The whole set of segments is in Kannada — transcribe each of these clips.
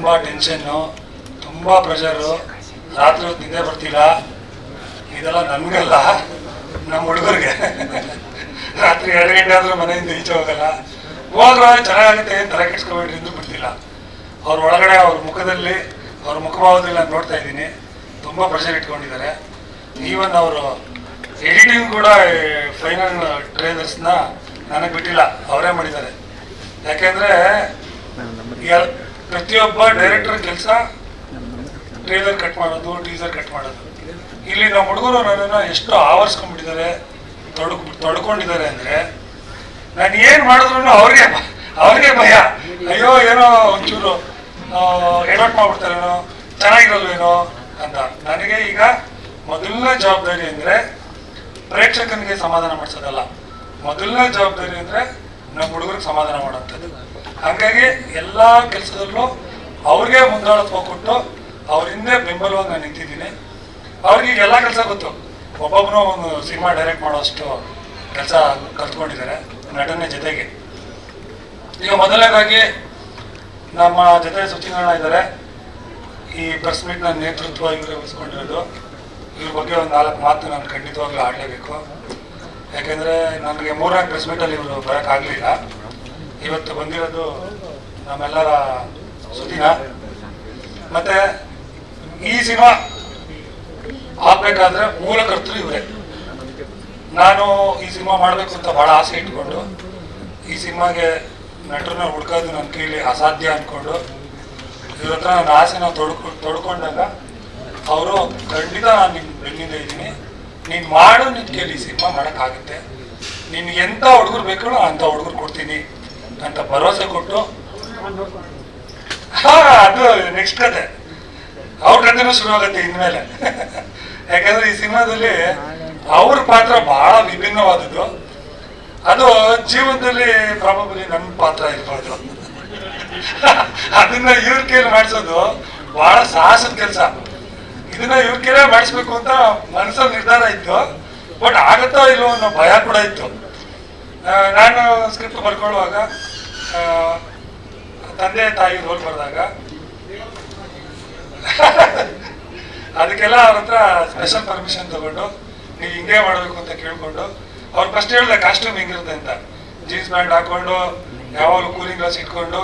ತುಂಬ ಟೆನ್ಷನ್ನು ತುಂಬ ಪ್ರೆಷರು ರಾತ್ರಿ ಹೊತ್ತು ನಿದ್ದೆ ಬರ್ತಿಲ್ಲ ಇದೆಲ್ಲ ನಮಗಲ್ಲ ನಮ್ಮ ಹುಡುಗರಿಗೆ. ರಾತ್ರಿ ಎರಡು ಗಂಟೆ ಆದರೂ ಮನೆಯಿಂದ ಈಚೆ ಹೋಗಲ್ಲ. ಹೋದ್ರೆ ಚೆನ್ನಾಗಿರುತ್ತೆ ಏನು ತಲೆ ಕೆಡ್ಸ್ಕೊಬೇಡ್ರಿ ಅಂದ್ರೂ ಬಿಡ್ತಿಲ್ಲ. ಅವ್ರ ಒಳಗಡೆ ಅವ್ರ ಮುಖದಲ್ಲಿ ಅವ್ರ ಮುಖಭಾವದಲ್ಲಿ ನಾನು ನೋಡ್ತಾ ಇದ್ದೀನಿ. ತುಂಬ ಪ್ರೆಷರ್ ಇಟ್ಕೊಂಡಿದ್ದಾರೆ. ಈವನ್ ಅವರು ಎಡಿಟಿಂಗ್ ಕೂಡ ಫೈನಲ್ ಟ್ರೇಲರ್ಸ್ನ ನನಗೆ ಬಿಟ್ಟಿಲ್ಲ. ಅವರೇ ಮಾಡಿದ್ದಾರೆ. ಯಾಕೆಂದ್ರೆ ಪ್ರತಿಯೊಬ್ಬ ಡೈರೆಕ್ಟರ್ ಕೆಲಸ ಟ್ರೇಲರ್ ಕಟ್ ಮಾಡೋದು ಟೀಸರ್ ಕಟ್ ಮಾಡೋದು. ಇಲ್ಲಿ ನಮ್ಮ ಹುಡುಗರು ನನ್ನನ್ನು ಎಷ್ಟು ಆವರಿಸ್ಕೊಂಡ್ಬಿಟ್ಟಿದ್ದಾರೆ ತೊಡಕ್ ತೊಡ್ಕೊಂಡಿದ್ದಾರೆ ಅಂದರೆ ನಾನು ಏನು ಮಾಡಿದ್ರು ಅವ್ರಿಗೆ ಅವ್ರಿಗೆ ಭಯ. ಅಯ್ಯೋ, ಏನೋ ಒಂಚೂರು ಎಡವಟ್ ಮಾಡ್ಬಿಡ್ತಾರೇನೋ, ಚೆನ್ನಾಗಿರಲ್ವೇನೋ ಅಂತ. ನನಗೆ ಈಗ ಮೊದಲನೇ ಜವಾಬ್ದಾರಿ ಅಂದರೆ ಪ್ರೇಕ್ಷಕನಿಗೆ ಸಮಾಧಾನ ಮಾಡಿಸೋದಲ್ಲ. ಮೊದಲನೇ ಜವಾಬ್ದಾರಿ ಅಂದರೆ ನಮ್ಮ ಹುಡುಗರಿಗೆ ಸಮಾಧಾನ ಮಾಡೋಂಥದ್ದು ಹಾಗಾಗಿ ಎಲ್ಲ ಕೆಲಸದಲ್ಲೂ ಅವ್ರಿಗೆ ಮುಂದಾಳತ್ವ ಕೊಟ್ಟು ಅವ್ರ ಹಿಂದೆ ಬೆಂಬಲವಾಗಿ ನಾನು ನಿಂತಿದ್ದೀನಿ. ಅವ್ರಿಗೆ ಈಗ ಎಲ್ಲ ಕೆಲಸ ಗೊತ್ತು. ಒಬ್ಬೊಬ್ಬರು ಒಂದು ಸಿನಿಮಾ ಡೈರೆಕ್ಟ್ ಮಾಡೋಷ್ಟು ಕೆಲಸ ಕಲ್ತ್ಕೊಂಡಿದ್ದಾರೆ, ನಟನೆ ಜೊತೆಗೆ. ಈಗ ಮೊದಲನೇದಾಗಿ ನಮ್ಮ ಜೊತೆ ಸುಚಿನಣ್ಣ ಇದ್ದಾರೆ. ಈ ಪ್ರೆಸ್ ಮೀಟ್ನ ನೇತೃತ್ವ ಇವರೇ ವಹಿಸ್ಕೊಂಡಿರೋದು. ಇವ್ರ ಬಗ್ಗೆ ಒಂದು ನಾಲ್ಕು ಮಾತು ನಾನು ಖಂಡಿತವಾಗ್ಲೂ ಆಡಲೇಬೇಕು. ಯಾಕೆಂದರೆ ನನಗೆ ಮೂರ್ನಾಲ್ಕು ಪ್ರೆಸ್ ಮೀಟಲ್ಲಿ ಇವರು ಬರೋಕ್ಕಾಗಲಿಲ್ಲ ಇವತ್ತು ಬಂದಿರೋದು ನಮ್ಮೆಲ್ಲರ ಸುದಿನ. ಮತ್ತೆ ಈ ಸಿನಿಮಾ ಆಗ್ಬೇಕಾದ್ರೆ ಮೂಲಕರ್ತರು ಇವರೇ. ನಾನು ಈ ಸಿನಿಮಾ ಮಾಡಬೇಕು ಅಂತ ಬಹಳ ಆಸೆ ಇಟ್ಕೊಂಡು ಈ ಸಿನಿಮಾಗೆ ನಟರನ್ನ ಹುಡ್ಕೋದು ನನ್ನ ಕೈಲಿ ಅಸಾಧ್ಯ ಅಂದ್ಕೊಂಡು ಇವ್ರ ಹತ್ರ ನನ್ನ ಆಸೆನ ತೊಡ್ಕೊ, ತೊಡ್ಕೊಂಡಾಗ ಅವರು ಖಂಡಿತ ನಾನು ನಿನ್ನ ಬೆನ್ನಿಂದ ಇದ್ದೀನಿ. ನೀನು ಮಾಡು ನಿನ್ನ ಕೇಳಿ ಸಿನಿಮಾ ಮಾಡೋಕ್ಕಾಗುತ್ತೆ. ನಿನ್ಗೆ ಎಂಥ ಹುಡುಗರು ಬೇಕೋ ಅಂಥ ಹುಡುಗರು ಕೊಡ್ತೀನಿ. ಅಂತ ಭರವಸೆ ಕೊಟ್ಟು. ಹಾ, ಅದು ನೆಕ್ಸ್ಟ್ ಕತೆ. ಅವ್ರ ಶುರು ಆಗುತ್ತೆ ಇನ್ಮೇಲೆ. ಯಾಕಂದ್ರೆ ಈ ಸಿನಿಮಾದಲ್ಲಿ ಅವ್ರ ಪಾತ್ರ ಬಹಳ ವಿಭಿನ್ನವಾದದ್ದು. ಅದು ಜೀವನದಲ್ಲಿ ಪ್ರಾಬಬಲಿ ನನ್ನ ಪಾತ್ರ ಇರ್ಬೋದು. ಅದನ್ನ ಇವ್ರ ಕೈಲಿ ಮಾಡಿಸೋದು ಬಹಳ ಸಾಹಸದ ಕೆಲಸ. ಇದನ್ನ ಇವ್ರ ಕೈಲೇ ಮಾಡಿಸ್ಬೇಕು ಅಂತ ಮನಸ್ಸಲ್ಲಿ ನಿರ್ಧಾರ ಇತ್ತು. ಬಟ್ ಆಗತ್ತೋ ಇಲ್ಲೋ ಅನ್ನೋ ಭಯ ಕೂಡ ಇತ್ತು. ನಾನು ಸ್ಕ್ರಿಪ್ಟ್ ಬರ್ಕೊಳ್ಳುವಾಗ ತಂದೆ ತಾಯಿ ಹೋಗಿ ಬರೆದಾಗ ಅದಕ್ಕೆಲ್ಲ ಅವ್ರ ಹತ್ರ ಸ್ಪೆಷಲ್ ಪರ್ಮಿಷನ್ ತಗೊಂಡು ನೀವು ಹಿಂಗೆ ಮಾಡಬೇಕು ಅಂತ ಕೇಳಿಕೊಂಡು ಅವ್ರು ಫಸ್ಟ್ ಹೇಳ್ದೆ ಕಾಸ್ಟ್ಯೂಮ್ ಹಿಂಗಿರುತ್ತೆ ಅಂತ. ಜೀನ್ಸ್ ಪ್ಯಾಂಟ್ ಹಾಕೊಂಡು ಯಾವಾಗಲೂ ಕೂಲಿಂಗ್ ಗ್ಲಾಸ್ ಇಟ್ಕೊಂಡು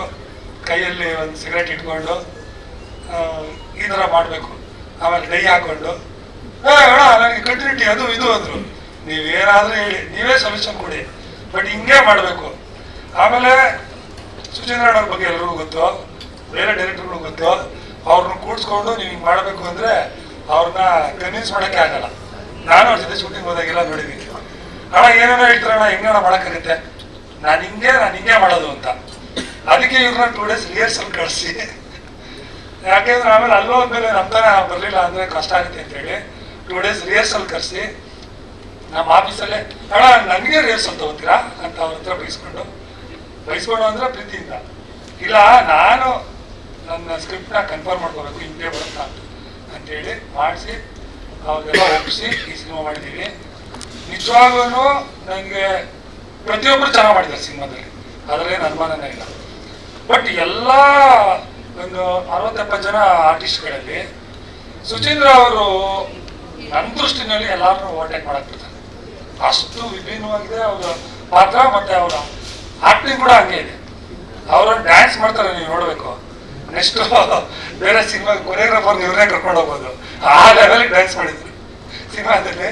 ಕೈಯಲ್ಲಿ ಒಂದು ಸಿಗರೇಟ್ ಇಟ್ಕೊಂಡು ಈ ಥರ ಮಾಡಬೇಕು. ಆಮೇಲೆ ಡೈ ಹಾಕೊಂಡು "ಏ, ಅಣ್ಣ ನನಗೆ ಕಂಟಿನ್ಯೂಟಿ ಅದು ಇದು ಅಂದರು. ನೀವೇನಾದರೂ ಹೇಳಿ ನೀವೇ ಸೊಲ್ಯೂಷನ್ ಕೊಡಿ. ಬಟ್ ಹಿಂಗೆ ಮಾಡಬೇಕು. ಆಮೇಲೆ ಅವ್ರ ಬಗ್ಗೆ ಎಲ್ಲರಿಗೂ ಗೊತ್ತು, ಬೇರೆ ಡೈರೆಕ್ಟರ್ಗಳು ಗೊತ್ತು, ಅವ್ರನ್ನ ಕೂಡಿಸ್ಕೊಂಡು ನೀವು ಹಿಂಗೆ ಮಾಡಬೇಕು ಅಂದರೆ ಅವ್ರನ್ನ ಕನ್ವಿನ್ಸ್ ಮಾಡೋಕ್ಕೆ ಆಗಲ್ಲ. ನಾನು ಅವ್ರ ಜೊತೆ ಶೂಟಿಂಗ್ ಹೋದಾಗೆಲ್ಲ ನೋಡಿದ್ದೀನಿ ಅಣ್ಣ, ಏನೇನೋ ಹೇಳ್ತಾರಣ್ಣ ಹೆಂಗಣ್ಣ ಮಾಡೋಕ್ಕಾಗುತ್ತೆ? ನಾನು ಹಿಂಗೆ ನಾನು ಹಿಂಗೆ ಮಾಡೋದು ಅಂತ. ಅದಕ್ಕೆ ಇವ್ರನ್ನ ಟೂ ಡೇಸ್ ರಿಹರ್ಸಲ್ ಕಳಿಸಿ. ಯಾಕೆಂದ್ರೆ ಆಮೇಲೆ ಅಲ್ಲೋ ನಮ್ಮ ಥರ ಬರಲಿಲ್ಲ ಅಂದರೆ ಕಷ್ಟ ಆಗುತ್ತೆ ಅಂತೇಳಿ ಟೂ ಡೇಸ್ ರಿಹರ್ಸಲ್ ಕರೆಸಿ ನಮ್ಮ ಆಫೀಸಲ್ಲೇ ಅಣ್ಣ ನನಗೆ ರಿಹರ್ಸಲ್ ತಗೋತೀರಾ? ಅಂತ ಅವ್ರ ಹತ್ರ ಬೈಸ್ಕೊಂಡು ಬೈಸ್ಕೊಂಡು ಅಂದ್ರೆ ಪ್ರೀತಿಯಿಂದ. ಇಲ್ಲ, ನಾನು ನನ್ನ ಸ್ಕ್ರಿಪ್ಟ್ನ ಕನ್ಫರ್ಮ್ ಮಾಡ್ಕೋಬೇಕು ಹಿಂದೆ ಬರುತ್ತಾ ಅಂತ. ಅಂತೇಳಿ ಮಾಡಿಸಿ, ಅವ್ರಿಗೆಲ್ಲ ಒಪ್ಪಿಸಿ, ಈ ಸಿನಿಮಾ ಮಾಡಿದ್ದೀವಿ. ನಿಜವಾಗ್ಲೂ ನನಗೆ ಪ್ರತಿಯೊಬ್ಬರು ಚೆನ್ನಾಗಿ ಮಾಡಿದ್ದಾರೆ ಸಿನಿಮಾದಲ್ಲಿ. ಅದರಲ್ಲೇನು ಅನುಮಾನನೇ ಇಲ್ಲ. ಬಟ್ ಎಲ್ಲ ಒಂದು ಅರವತ್ತೆಪ್ಪತ್ತು ಜನ ಆರ್ಟಿಸ್ಟ್ಗಳಲ್ಲಿ ಸುಚೀಂದ್ರ ಅವರು ನನ್ನ ದೃಷ್ಟಿನಲ್ಲಿ ಎಲ್ಲರನ್ನೂ ಓವರ್ಟೇಕ್ ಮಾಡಕ್ ಬಿಡ್ತಾರೆ. ಅಷ್ಟು ವಿಭಿನ್ನವಾಗಿದೆ ಅವರ ಪಾತ್ರ ಮತ್ತೆ ಅವರ ಆಕ್ಟಿಂಗ್ ಕೂಡ ಹಂಗೆ ಇದೆ. ಅವರು ಡ್ಯಾನ್ಸ್ ಮಾಡ್ತಾರೆ ನೀವು ನೋಡಬೇಕು. ನೆಕ್ಸ್ಟ್ ಬೇರೆ ಸಿನಿಮಾ ಕೊರಿಯೋಗ್ರಾಫರ್ ಇವ್ರನ್ನೇ ಕರ್ಕೊಂಡು ಹೋಗ್ಬೋದು. ಆ ಲೆವೆಲ್ಗೆ ಡ್ಯಾನ್ಸ್ ಮಾಡಿದ್ರು. ಸಿನಿಮಾದಲ್ಲಿ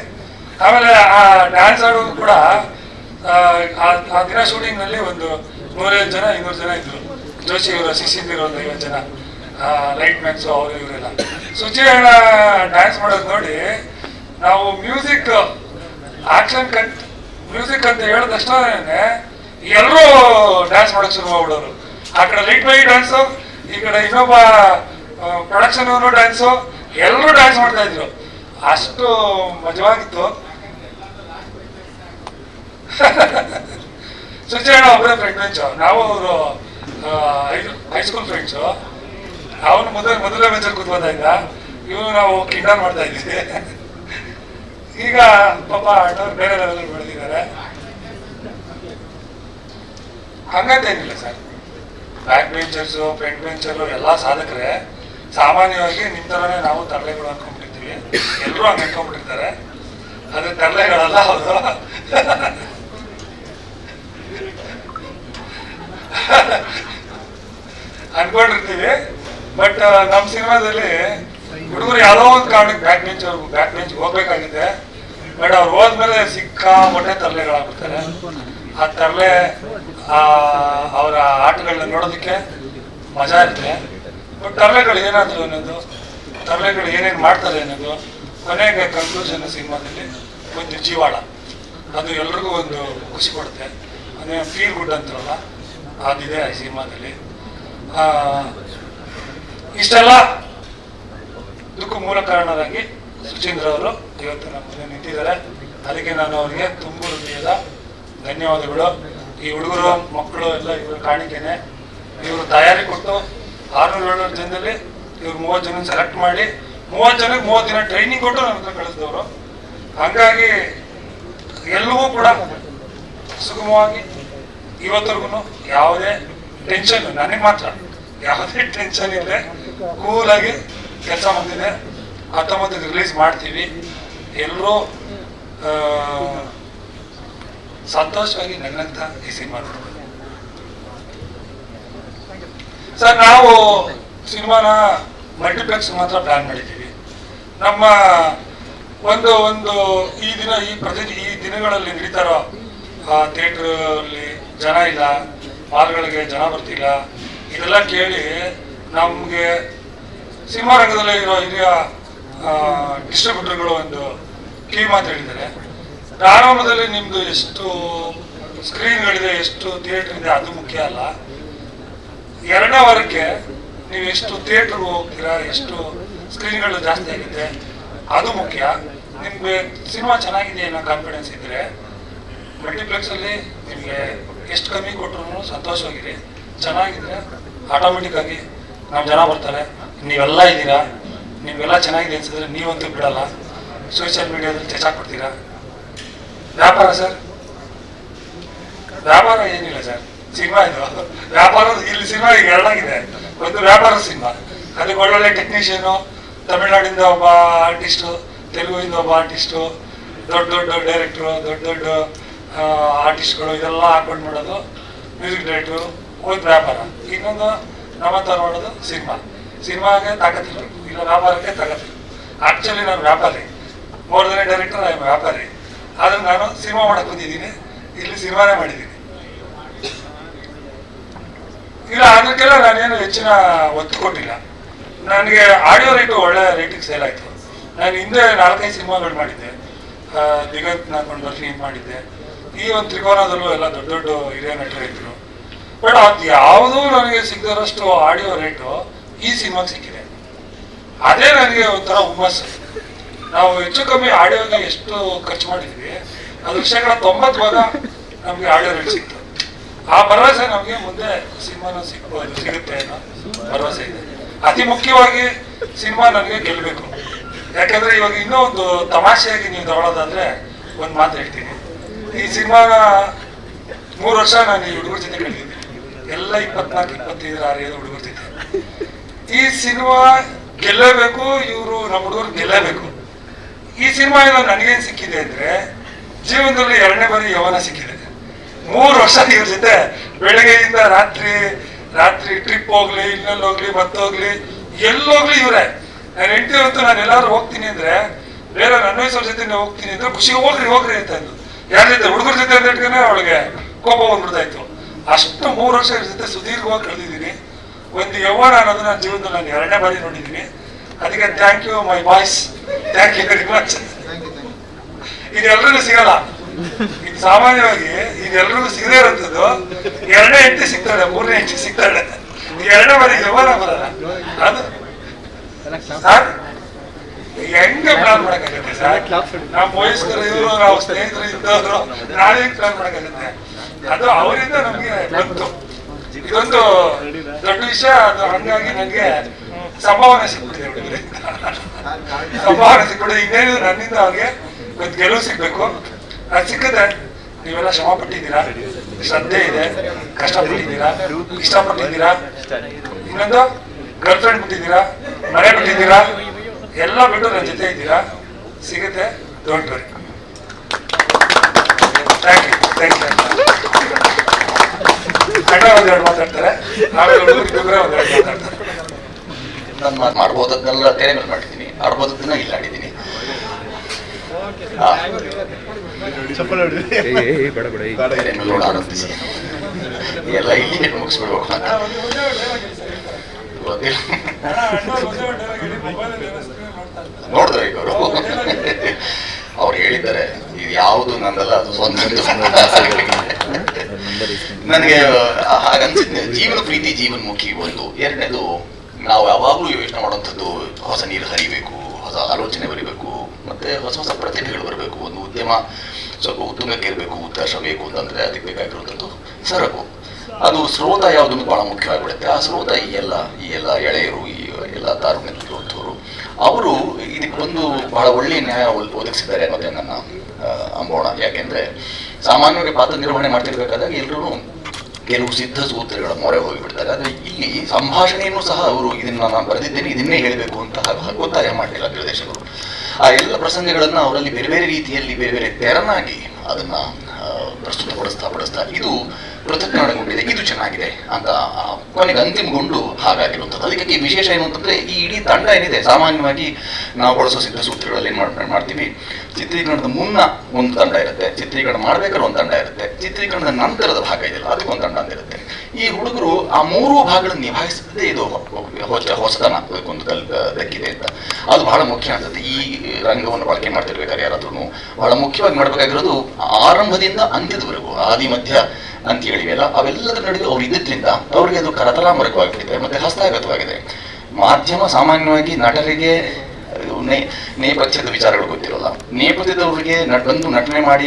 ಆಮೇಲೆ ಆ ಡ್ಯಾನ್ಸ್ ಆಡೋದು ಕೂಡ ಆ, ದಿನ ಶೂಟಿಂಗ್ ದಿನ ಶೂಟಿಂಗ್ನಲ್ಲಿ ಒಂದು ನೂರೈವತ್ತು ಜನ ಇನ್ನೂರು ಜನ ಇದ್ರು. ಜೋಶಿ ಅವರು ಶಿಶಿಂದಿರು ಒಂದು ಐವತ್ತು ಜನ. ಲೈಟ್ ಮ್ಯಾನ್ಸು ಅವರು ಇವರೆಲ್ಲ. ಸುಚಿ ಅಣ್ಣ ಡ್ಯಾನ್ಸ್ ಮಾಡೋದು ನೋಡಿ ನಾವು ಮ್ಯೂಸಿಕ್ ಆಕ್ಷನ್ ಕಟ್ ಮ್ಯೂಸಿಕ್ ಅಂತ ಹೇಳಿದಷ್ಟೇ ಎಲ್ಲರೂ ಡ್ಯಾನ್ಸ್ ಮಾಡಕ್ ಶುರು ಮಾಡ್ಬಿಡೋರು ಆ ಕಡೆ ಲೈಟ್ ಬೈ ಡ್ಯಾನ್ಸು ಈ ಕಡೆ ಇನ್ನೊಬ್ಬ ಪ್ರೊಡಕ್ಷನ್ ಅವರು ಡ್ಯಾನ್ಸು ಎಲ್ಲರೂ ಡ್ಯಾನ್ಸ್ ಮಾಡ್ತಾ ಇದ್ರು. ಅಷ್ಟು ಮಜವಾಗಿತ್ತು. ಸುಚೇಣ ಒಬ್ಬರೇ ಫ್ರೆಂಡ್ ಬೆಂಚು ನಾವು ಅವರು ಹೈಸ್ಕೂಲ್ ಫ್ರೆಂಡ್ಸು ಅವನು ಮೊದಲ, ಮೊದಲನೇ ಬೆಂಚಲ್ಲಿ ಇದ್ದ. ಇವನು ನಾವು ಕಿಂಡರ್ ಮಾಡ್ತಾ ಇದ್ವಿ. ಈಗ ಪಾಪ ಅಣ್ಣವ್ರು ಬೇರೆ ಲೆವೆಲ್ ಬೆಳೆದಿದ್ದಾರೆ ಹಂಗಂತೇನಿಲ್ಲ ಸರ್. ಬ್ಯಾಕ್ ಬೆಂಚರ್ಸು ಫ್ರಂಟ್ ಬೆಂಚರು ಎಲ್ಲ ಸಾಧಕರೇ, ಸಾಮಾನ್ಯವಾಗಿ ನಿಮ್ಮ ಥರನೇ ನಾವು ತರಲೆಗಳು ಅನ್ಕೊಂಡ್ಬಿಟ್ಟಿರ್ತೀವಿ ಎಲ್ಲರೂ ಹಂಗೆ ಅನ್ಕೊಂಡ್ಬಿಟ್ಟಿರ್ತಾರೆ ಅದು ತರಲೆಗಳಲ್ಲ ಅವರು ಅನ್ಕೊಂಡಿರ್ತೀವಿ. ಬಟ್ ನಮ್ಮ ಸಿನಿಮಾದಲ್ಲಿ ಹುಡುಗರು ಯಾವುದೋ ಒಂದು ಕಾರಣಕ್ಕೆ ಬ್ಯಾಕ್ ಬೆಂಚ್ ಬ್ಯಾಕ್ ಬೆಂಚ್ ಹೋಗ್ಬೇಕಾಗಿದೆ. ಬಟ್ ಅವ್ರು ಹೋದ್ಮೇಲೆ ಸಿಕ್ಕಾಪಟ್ಟೆ ತರಲೆಗಳಾಗ್ಬಿಡ್ತಾರೆ. ಆ ತರಲೆ ಅವರ ಆಟಗಳನ್ನ ನೋಡೋದಕ್ಕೆ ಮಜಾ ಇರುತ್ತೆ ಬಟ್ ತರಲೆಗಳು ಏನಾದ್ರು ಅನ್ನೋದು, ತರಲೆಗಳು ಏನೇನು ಮಾಡ್ತಾರೆ ಅನ್ನೋದು ಕೊನೆಗೆ ಕನ್ಕ್ಲೂಷನ್ ಸಿನಿಮಾದಲ್ಲಿ ಒಂದು ಜೀವಾಳ. ಅದು ಎಲ್ರಿಗೂ ಒಂದು ಖುಷಿ ಕೊಡುತ್ತೆ. ಅಂದರೆ ಫೀಲ್ ಗುಡ್ ಅಂತಾರಲ್ಲ, ಅದಿದೆ ಆ ಸಿನಿಮಾದಲ್ಲಿ. ಇಷ್ಟೆಲ್ಲ. ಇದಕ್ಕೂ ಮೂಲ ಕಾರಣರಾಗಿ ಸುಚೀಂದ್ರ ಅವರು ಇವತ್ತು ನಮ್ಮ ನಿಂತಿದ್ದಾರೆ. ಅದಕ್ಕೆ ನಾನು ಅವರಿಗೆ ತುಂಬ ಹೃದಯದ ಧನ್ಯವಾದಗಳು. ಈ ಹುಡುಗರು, ಮಕ್ಕಳು ಎಲ್ಲ ಇವರು ಕಾಣಿಕೆನೆ ಇವರು ತಯಾರಿ ಕೊಟ್ಟು ಆರುನೂರ ಏಳ್ನೂರು ಜನದಲ್ಲಿ ಇವ್ರು ಮೂವತ್ತು ಜನ ಸೆಲೆಕ್ಟ್ ಮಾಡಿ, ಮೂವತ್ತು ಜನಕ್ಕೆ ಮೂವತ್ತು ದಿನ ಟ್ರೈನಿಂಗ್ ಕೊಟ್ಟು ನನ್ನ ಹತ್ರ ಕಳಿಸಿದವರು. ಹಂಗಾಗಿ ಎಲ್ಲವೂ ಕೂಡ ಸುಗಮವಾಗಿ ಇವತ್ತರೆಗೂ ಯಾವುದೇ ಟೆನ್ಷನ್ ನನಗೆ ಮಾತ್ರ ಯಾವುದೇ ಟೆನ್ಷನ್ ಇಲ್ಲದೆ ಕೂಲಾಗಿ ಕೆಲಸ ಬಂದಿದೆ ಹತ್ತೊಂಬತ್ತಕ್ಕೆ ರಿಲೀಸ್ ಮಾಡ್ತೀವಿ. ಎಲ್ಲರೂ ಸಂತೋಷವಾಗಿ ನಗ್ನಗ್ತ ಈ ಸಿನಿಮಾ ಸರ್, ನಾವು ಸಿನಿಮಾನ ಮಲ್ಟಿಪ್ಲೆಕ್ಸ್ ಮಾತ್ರ ಪ್ಲಾನ್ ಮಾಡಿದ್ದೀವಿ. ನಮ್ಮ ಒಂದು ಒಂದು ಈ ದಿನ, ಈ ಪ್ರತಿ ಈ ದಿನಗಳಲ್ಲಿ ನಡೀತಾರೋ ಥಿಯೇಟ್ರ್ ಅಲ್ಲಿ ಜನ ಇಲ್ಲ ಮಾಲ್ಗಳಿಗೆ ಜನ ಬರ್ತಿಲ್ಲ, ಇದೆಲ್ಲ ಕೇಳಿ ನಮಗೆ ಸಿನಿಮಾ ರಂಗದಲ್ಲಿ ಇರೋ ಹಿರಿಯ ಡಿಸ್ಟ್ರಿಬ್ಯೂಟರ್ಗಳು ಒಂದು ಕಿವಿ ಮಾತು ಹೇಳಿದ್ದಾರೆ. ಪ್ರಾರಂಭದಲ್ಲಿ ನಿಮ್ದು ಎಷ್ಟು ಸ್ಕ್ರೀನ್ಗಳಿದೆ ಎಷ್ಟು ಥಿಯೇಟರ್ ಇದೆ, ಅದು ಮುಖ್ಯ ಅಲ್ಲ. ಎರಡನೇ ವಾರಕ್ಕೆ ನೀವು ಎಷ್ಟು ಥಿಯೇಟರ್ಗೆ ಹೋಗ್ತೀರಾ, ಎಷ್ಟು ಸ್ಕ್ರೀನ್ಗಳು ಜಾಸ್ತಿ ಆಗಿದೆ ಅದು ಮುಖ್ಯ. ನಿಮ್ಗೆ ಸಿನಿಮಾ ಚೆನ್ನಾಗಿದೆ ಅನ್ನೋ ಕಾನ್ಫಿಡೆನ್ಸ್ ಇದ್ರೆ ಮಲ್ಟಿಪ್ಲೆಕ್ಸ್ ಅಲ್ಲಿ ನಿಮಗೆ ಎಷ್ಟು ಕಮ್ಮಿ ಕೊಟ್ಟರು ಸಂತೋಷವಾಗಿರಿ. ಚೆನ್ನಾಗಿದ್ರೆ ಆಟೋಮೆಟಿಕ್ ಆಗಿ ನಮ್ಮ ಜನ ಬರ್ತಾರೆ, ನೀವೆಲ್ಲ ಇದ್ದೀರಾ? ನೀವೆಲ್ಲ ಚೆನ್ನಾಗಿದೆ ಅನ್ಸಿದ್ರೆ ನೀವಂತೂ ಬಿಡಲ್ಲ. ಸೋಷಿಯಲ್ ಮೀಡಿಯಾದಲ್ಲಿ ಚಚಾಕ್ಬಿಡ್ತೀರಾ ವ್ಯಾಪಾರ ಸರ್? ವ್ಯಾಪಾರ ಏನಿಲ್ಲ ಸರ್. ಸಿನಿಮಾ ಇದು. ವ್ಯಾಪಾರ, ಇಲ್ಲಿ ಸಿನಿಮಾ ಈಗ ಎರಡಾಗಿದೆ. ಒಂದು ವ್ಯಾಪಾರ ಸಿನಿಮಾ. ಅದಕ್ಕೆ ಒಳ್ಳೊಳ್ಳೆ ಟೆಕ್ನಿಷಿಯನು ತಮಿಳ್ನಾಡಿಂದ ಒಬ್ಬ ಆರ್ಟಿಸ್ಟು ತೆಲುಗುವಿಂದ ಒಬ್ಬ ಆರ್ಟಿಸ್ಟು ದೊಡ್ಡ ದೊಡ್ಡ ಡೈರೆಕ್ಟ್ರು ದೊಡ್ಡ ದೊಡ್ಡ ಆರ್ಟಿಸ್ಟ್ಗಳು ಇದೆಲ್ಲ ಹಾಕೊಂಡು ಮಾಡೋದು ಮ್ಯೂಸಿಕ್ ಡೈರೆಕ್ಟ್ರು ಒಂದು ವ್ಯಾಪಾರ. ಇನ್ನೊಂದು ನಮ್ಮಂತ ಮಾಡೋದು ಸಿನಿಮಾ. ಸಿನಿಮಾಗೆ ತಾಕತ್ತಿರಬೇಕು. ಇಲ್ಲ ವ್ಯಾಪಾರಕ್ಕೆ ತಾಕತ್ತಿರಬೇಕು. ಆ್ಯಕ್ಚುಲಿ ನಾನು ವ್ಯಾಪಾರಿ. ಮೋರ್ ದನ್ ಡೈರೆಕ್ಟರ್ ಐ ವ್ಯಾಪಾರಿ. ಆದ್ರೆ ನಾನು ಸಿನಿಮಾ ಮಾಡಕ್ ಬಂದಿದ್ದೀನಿ. ಇಲ್ಲಿ ಸಿನಿಮಾನೇ ಮಾಡಿದ್ದೀನಿ. ಇಲ್ಲ ಅದಕ್ಕೆಲ್ಲ ನಾನೇನು ಹೆಚ್ಚಿನ ಒತ್ತು ಕೊಟ್ಟಿಲ್ಲ. ನನಗೆ ಆಡಿಯೋ ರೇಟು ಒಳ್ಳೆ ರೇಟಿಗೆ ಸೇಲ್ ಆಯಿತು. ನಾನು ಹಿಂದೆ ನಾಲ್ಕೈದು ಸಿನಿಮಾಗಳು ಮಾಡಿದ್ದೆ. ಆ, ನಾಲ್ಕೊಂಡು ವರ್ಷ ಹಿಂಗೆ ಮಾಡಿದ್ದೆ. ಈ ಒಂದು ತ್ರಿಕೋನದಲ್ಲೂ ಎಲ್ಲ ದೊಡ್ಡ ದೊಡ್ಡ ಹಿರಿಯ ನಟರ ಇದ್ರು. ಬಟ್ ಅದು ಯಾವುದೂ ನನಗೆ ಸಿಗದರಷ್ಟು ಆಡಿಯೋ ರೇಟು ಈ ಸಿನಿಮಾಗೆ ಸಿಕ್ಕಿದೆ. ಅದೇ ನನಗೆ ಒಂಥರ ಹುಮ್ಮಸ್ಸು. ನಾವು ಹೆಚ್ಚು ಕಮ್ಮಿ ಆಡಿಯೋನ ಎಷ್ಟು ಖರ್ಚು ಮಾಡಿದ್ವಿ, ಅದು ಶೇಕಡ ತೊಂಬತ್ತು ಭಾಗ ನಮಗೆ ಆಡಿಯೋ ಸಿಕ್ತು. ಆ ಭರವಸೆ ನಮಗೆ ಮುಂದೆ ಸಿನಿಮಾನ ಸಿಗ್ಬೋದು ಸಿಗುತ್ತೆ ಅನ್ನೋ ಭರವಸೆ ಇದೆ. ಅತಿ ಮುಖ್ಯವಾಗಿ ಸಿನಿಮಾ ನನಗೆ ಗೆಲ್ಲಬೇಕು. ಯಾಕಂದ್ರೆ ಇವಾಗ ಇನ್ನೂ ಒಂದು ತಮಾಷೆಯಾಗಿ ನೀವು ತಗೊಳ್ಳೋದಾದ್ರೆ ಒಂದು ಮಾತು ಹೇಳ್ತೀನಿ. ಈ ಸಿನಿಮಾನ ಮೂರು ವರ್ಷ ನಾನು ಈ ಹುಡುಗರ ಜೊತೆ ಕಳೆದಿದ್ದೀನಿ. ಎಲ್ಲ ಇಪ್ಪತ್ನಾಲ್ಕು, ಇಪ್ಪತ್ತೈದರ ಆರೇಳು ಹುಡುಗರ ಜೊತೆ. ಈ ಸಿನಿಮಾ ಗೆಲ್ಲಬೇಕು, ಇವರು ನಮ್ಮ ಹುಡುಗರು ಗೆಲ್ಲಬೇಕು. ಈ ಸಿನಿಮಾಯಿಂದ ನನಗೇನ್ ಸಿಕ್ಕಿದೆ ಅಂದ್ರೆ ಜೀವನದಲ್ಲಿ ಎರಡನೇ ಬಾರಿ ಯೌವನ ಸಿಕ್ಕಿದೆ. ಮೂರು ವರ್ಷ ಇವ್ರ ಜೊತೆ ಬೆಳಗ್ಗೆಯಿಂದ ರಾತ್ರಿ ರಾತ್ರಿ ಟ್ರಿಪ್ ಹೋಗ್ಲಿ ಇನ್ನಲ್ಲಿ ಹೋಗ್ಲಿ, ಮತ್ತೋಗ್ಲಿ, ಎಲ್ಲೋಗ್ಲಿ ಇವರೇ. ನಾನು ಹೆಂಡತಿ ಹೊತ್ತು ನಾನು ಎಲ್ಲಾರು ಹೋಗ್ತೀನಿ ಅಂದ್ರೆ, ಬೇರೆ ನನ್ನ ವಯಸ್ಸವ್ರ ಜೊತೆ ಹೋಗ್ತೀನಿ ಅಂದ್ರೆ ಖುಷಿ ಹೋಗ್ರಿ ಹೋಗ್ರಿ ಅಂತ ಅಂದು ಯಾರ ಜೊತೆ ಹುಡುಗರ ಜೊತೆ ಅಂತ ಇಟ್ಕೊಂಡ್ರೆ ಅವಳಿಗೆ ಕೋಪ ಬಂದ್ಬಿಡ್ತಾಯ್ತು. ಅಷ್ಟು ಮೂರು ವರ್ಷ ಇವ್ರ ಜೊತೆ ಸುದೀರ್ಘವಾಗಿ ಕಳೆದಿದ್ದೀನಿ. ಒಂದು ಯೌವನ ಅನ್ನೋದು ನನ್ನ ಜೀವನದಲ್ಲಿ ನಾನು ಎರಡನೇ ಬಾರಿ ನೋಡಿದ್ದೀನಿ. ಅದಕ್ಕೆ thank you my boys thank you very much ಇದೆಲ್ಲರಿಗೂ ಸಿಗಲ್ಲ. ಇದು ಸಾಮಾನ್ಯವಾಗಿ ಇದೆಲ್ಲರಿಗೂ ಸಿಗದೇ ಇರುತ್ತದ್ದು. ಎರಡನೇ ಹೆಂಡತಿ ಸಿಗ್ತಾಳೆ ಮೂರನೇ ಹೆಂಡತಿ ಸಿಗ್ತಾಳೆ ಎರಡನೇ ಬಾರಿ ಯೌವನ ಬರಲ್ಲ? ಅದು? ಸರ್ ಹೆಂಗ ಪ್ಲಾನ್ ಮಾಡಕ್ಕಾಗತ್ತೆ ಸರ್? ನಮ್ಮ ವಯಸ್ಕರು ಇವರು ನಾವು ಸ್ನೇಹಿತರು ಇದ್ದವರು ನಾಳೆ ಹೆಂಗ್ ಪ್ಲಾನ್ ಮಾಡಕ್ಕಾಗತ್ತೆ? ಅದು ಅವರಿಂದ ನಮಗೆ ಬಂತು ಇದೊಂದು ದೊಡ್ಡ ವಿಷಯ ಅದು ಹಂಗಾಗಿ ನನಗೆ ಸಂಭಾವನೆ ಸಿಗುತ್ತೆ ಹುಡುಗರಿಂದ ಸಂಭಾವನೆ ಸಿಕ್ಬಿಟ್ಟಿದೆ ಇನ್ನೇನು ನನ್ನಿಂದ ಅವ್ರಿಗೆ ಒಂದು ಗೆಲುವು ಸಿಗ್ಬೇಕು. ಅದು ಸಿಕ್ಕಿದ್ರೆ ನೀವೆಲ್ಲ ಶ್ರಮ ಪಟ್ಟಿದ್ದೀರಾ ಶ್ರದ್ಧೆ ಇದೆ. ಕಷ್ಟಪಟ್ಟಿದ್ದೀರಾ? ಇಷ್ಟಪಟ್ಟಿದ್ದೀರಾ? ಇನ್ನೊಂದು ಗರ್ಲ್ ಫ್ರೆಂಡ್ ಬಿಟ್ಟಿದ್ದೀರಾ? ಮನೆ ಬಿಟ್ಟಿದ್ದೀರಾ? ಎಲ್ಲ ಬಿಟ್ಟು ನನ್ನ ಜೊತೆ ಇದ್ದೀರಾ? ಸಿಗುತ್ತೆ. Don't worry thank you thank you ಒಂದೆರಡು ಮಾತಾಡ್ತಾರೆ. ಹುಡುಗರು ಒಂದೆರಡು ಮಾತಾಡ್ತಾರೆ. ನಾನು ಮಾಡ್ಬೋದನ್ನೆಲ್ಲ ತೆರೆ ಮೇಲೆ ಮಾಡಿದ್ದೀನಿ. ಆಡ್ಬೋದನ್ನ ಇಲ್ಲ ಆಡಿದ್ದೀನಿ ತೆರೆ ಮೇಲೆ ನೋಡಿ ಆನಂದಿಸಿ ಎಲ್ಲ ಇಲ್ಲಿ ಮುಗಿಸ್ಬಿಡ್ಬೇಕು ಅಂತ. ನೋಡಿದ್ರೆ ಈಗ ಅವರು ಅವ್ರು ಹೇಳಿದ್ದಾರೆ ಇದು ಯಾವುದು ನಂದಲ್ಲ ಅದು ಸ್ವಂತ ನನಗೆ ಹಾಗಂತ ಜೀವನ ಪ್ರೀತಿ ಜೀವನ್ಮುಖಿ ಒಂದು. ಎರಡನೇದು ನಾವು ಯಾವಾಗಲೂ ಯೋಚನೆ ಮಾಡುವಂಥದ್ದು ಹೊಸ ನೀರು ಹರಿಬೇಕು, ಹೊಸ ಆಲೋಚನೆ ಬರಬೇಕು, ಮತ್ತೆ ಹೊಸ ಹೊಸ ಪ್ರತಿಭೆಗಳು ಬರಬೇಕು, ಒಂದು ಉದ್ಯಮ ಸ್ವಲ್ಪ ಉತ್ತುಂಗಕ್ಕೆ ಇರಬೇಕು ಉತ್ತರ್ಷ ಬೇಕು ಅಂತಂದ್ರೆ ಅದಕ್ಕೆ ಬೇಕಾಗಿರುವಂಥದ್ದು ಸರಕು. ಅದು ಸ್ರೋತ ಯಾವುದು ಬಹಳ ಮುಖ್ಯವಾಗಿಬಿಡುತ್ತೆ ಆ ಸ್ರೋತ ಈ ಎಲ್ಲ ಈ ಎಲ್ಲ ಎಳೆಯರು, ಈ ಎಲ್ಲ ತಾರುಣ್ಯದಲ್ಲಿರುವಂಥವ್ರು ಅವರು ಇದಕ್ಕೊಂದು ಬಹಳ ಒಳ್ಳೆಯ ನ್ಯಾಯ ಒದಗಿಸಿದ್ದಾರೆ ಅನ್ನೋದೇ ನನ್ನ ಅಂಬೋಣ ಯಾಕೆಂದ್ರೆ ಸಾಮಾನ್ಯವಾಗಿ ಪಾತ್ರ ನಿರ್ವಹಣೆ ಮಾಡ್ತಿರ್ಬೇಕಾದಾಗ ಎಲ್ಲರೂ ಕೆಲವು ಸಿದ್ಧ ಸೂತ್ರಗಳ ಮೊರೆ ಹೋಗಿಬಿಡ್ತಾರೆ. ಆದರೆ ಇಲ್ಲಿ ಸಂಭಾಷಣೆಯನ್ನು ಸಹ ಅವರು ಇದನ್ನ ನಾನು ಬರೆದಿದ್ದೇನೆ, ಇದನ್ನೇ ಹೇಳಬೇಕು ಅಂತ ಒತ್ತಾಯ ಮಾಡಲಿಲ್ಲ ನಿರ್ದೇಶಕರು ಆ ಎಲ್ಲ ಪ್ರಸಂಗಗಳನ್ನು ಅವರಲ್ಲಿ ಬೇರೆ ಬೇರೆ ರೀತಿಯಲ್ಲಿ ಬೇರೆ ಬೇರೆ ತೆರನಾಗಿ ಅದನ್ನ ಪ್ರಸ್ತುತಪಡಿಸ್ತಾ ಪಡಿಸ್ತಾ ಇದು ಪೃಥಕ್ಕರಣಗೊಂಡಿದೆ ಇದು ಚೆನ್ನಾಗಿದೆ ಅಂತ ಕೊನೆಗೆ ಅಂತಿಮಗೊಂಡು ಹಾಗಾಗಿರುವಂಥದ್ದು ಅದಕ್ಕೆ ಈ ವಿಶೇಷ ಏನು ಅಂತಂದ್ರೆ, ಈ ಇಡೀ ತಂಡ ಏನಿದೆ, ಸಾಮಾನ್ಯವಾಗಿ ನಾವು ಬಳಸೋ ಸಿದ್ಧ ಸೂತ್ರಗಳಲ್ಲಿ ಏನು ಮಾಡ್- ಮಾಡ್ತೀವಿ. ಚಿತ್ರೀಕರಣದ ಮುನ್ನ ಒಂದು ತಂಡ ಇರುತ್ತೆ, ಚಿತ್ರೀಕರಣ ಮಾಡ್ಬೇಕಾದ್ರೆ ಒಂದು ತಂಡ ಇರುತ್ತೆ, ಚಿತ್ರೀಕರಣದ ನಂತರದ ಭಾಗ ಇದೆಯಲ್ಲ ಅದಕ್ಕೆ ಒಂದು ತಂಡ ಅಂತ ಇರುತ್ತೆ. ಈ ಹುಡುಗರು ಆ ಮೂರು ಭಾಗಗಳನ್ನು ನಿಭಾಯಿಸದೇ ಇದು ಹೊಸ ಹೊಸತನ ಅದಕ್ಕೊಂದು ಕಲ್ ದಕ್ಕಿದೆ ಅಂತ. ಅದು ಬಹಳ ಮುಖ್ಯ ಅನ್ಸುತ್ತೆ ಈ ರಂಗವನ್ನು ಬಳಕೆ ಮಾಡ್ತಿರ್ಬೇಕಾದ್ರೆ ಯಾರಾದ್ರೂ ಬಹಳ ಮುಖ್ಯವಾಗಿ ಮಾಡಬೇಕಾಗಿರೋದು ಆರಂಭದಿಂದ ಅಂತ್ಯದವರೆಗೂ ಆದಿ ಮಧ್ಯ ಅಂತ ಹೇಳಿವೆಲ್ಲ ಅವೆಲ್ಲದರ ನಡುವೆ ಅವ್ರು ಇದ್ದಿದ್ರಿಂದ ಅವರಿಗೆ ಅದು ಕರತಲಾಮರಕವಾಗಿಬಿಟ್ಟಿದೆ ಮತ್ತೆ ಹಸ್ತಾಗತವಾಗಿದೆ ಮಾಧ್ಯಮ ಸಾಮಾನ್ಯವಾಗಿ ನಟರಿಗೆ ನೇ, ನೇಪಥ್ಯದ ವಿಚಾರಗಳು ಗೊತ್ತಿರೋಲ್ಲ. ನೇಪಥ್ಯದವರಿಗೆ ಬಂದು ನಟನೆ ಮಾಡಿ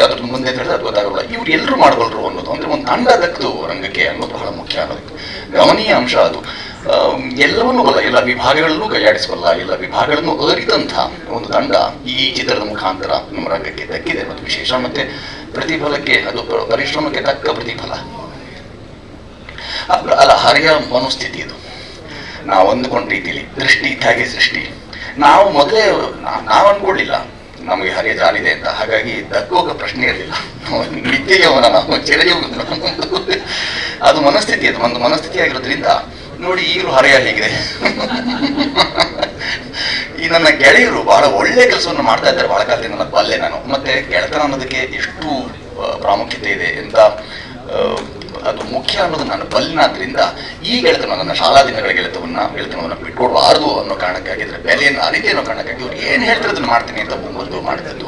ಯಾವ್ದು ಮುಂದೆ ಅಂತ ಹೇಳಿದ್ರೆ ಅದು ಗೊತ್ತಾಗಲ್ಲ. ಇವ್ರು ಎಲ್ಲರೂ ಮಾಡಬಲ್ಲರು ಅನ್ನೋದು, ಅಂದ್ರೆ ಒಂದು ತಂಡ ದಕ್ತು ರಂಗಕ್ಕೆ ಅನ್ನೋದು ಬಹಳ ಮುಖ್ಯ ಅನ್ನೋದು. ಗಮನೀಯ ಅಂಶ ಅದು. ಎಲ್ಲವನ್ನು ಎಲ್ಲವನ್ನೂ ಬಲ್ಲ ಎಲ್ಲ ವಿಭಾಗಗಳಲ್ಲೂ ಕೈಯಾಡಿಸಬಲ್ಲ ಎಲ್ಲ ವಿಭಾಗಗಳನ್ನು ಅರಿತಂತ ಒಂದು ತಂಡ ಈ ಚಿತ್ರದ ಮುಖಾಂತರ ನಮ್ಮ ರಂಗಕ್ಕೆ ದಕ್ಕಿದೆ. ಮತ್ತು ವಿಶೇಷ ಮತ್ತೆ ಪ್ರತಿಫಲಕ್ಕೆ, ಅದು ಪರಿಶ್ರಮಕ್ಕೆ ತಕ್ಕ ಪ್ರತಿಫಲ. ಅಲ್ಲ, ಹರಿಯ ಮನೋಸ್ಥಿತಿ ಇದು. ನಾವು ಅಂದುಕೊಂಡ ರೀತಿಯಲ್ಲಿ ದೃಷ್ಟಿ ಇದ್ದಾಗೆ ಸೃಷ್ಟಿ. ನಾವು ಮೊದಲೇ ನಾವು ಅನ್ಕೊಳ್ಳಿಲ್ಲ ನಮಗೆ ಹರಿಯ ಜಾಲಿದೆ ಅಂತ. ಹಾಗಾಗಿ ದಕ್ಕೋಗ ಪ್ರಶ್ನೆ ಇರಲಿಲ್ಲ. ನಿತ್ಯವನ ನಾವು ಚಿರಜೀವನ ಅದು ಮನಸ್ಥಿತಿ, ಅದು ಒಂದು ಮನಸ್ಥಿತಿ ಆಗಿರೋದ್ರಿಂದ, ನೋಡಿ ಈಗಲೂ ಹರಿಯ ಹೇಗಿದೆ. ಈ ನನ್ನ ಗೆಳೆಯರು ಬಹಳ ಒಳ್ಳೆ ಕೆಲಸವನ್ನು ಮಾಡ್ತಾ ಇದ್ದಾರೆ ಬಹಳ ಕಾಲದಿಂದ ನನ್ನ ಬಲ್ಲೆ ನಾನು. ಮತ್ತೆ ಗೆಳೆತನ ಅನ್ನೋದಕ್ಕೆ ಎಷ್ಟು ಪ್ರಾಮುಖ್ಯತೆ ಇದೆ ಅಂತ ಅದು ಮುಖ್ಯ ಅನ್ನೋದು ನಾನು ಬಲ್ಲಿನಾದ್ರಿಂದ ಈ ಗೆಳೆತನ, ನನ್ನ ಶಾಲಾ ದಿನಗಳ ಗೆಳೆತವನ್ನ ಗೆಳೆತನವನ್ನು ಬಿಟ್ಕೊಡ್ಬಾರ್ದು ಅನ್ನೋ ಕಾರಣಕ್ಕಾಗಿ, ಅದರ ಬೆಲೆಯನ್ನು ಅರಿತೆ ಅನ್ನೋ ಕಾರಣಕ್ಕಾಗಿ ಅವ್ರು ಏನು ಹೇಳ್ತಾರೆ ಅದನ್ನ ಮಾಡ್ತೀನಿ ಅಂತ ಮುಂಬಂದು ಮಾಡ್ತಿದ್ದು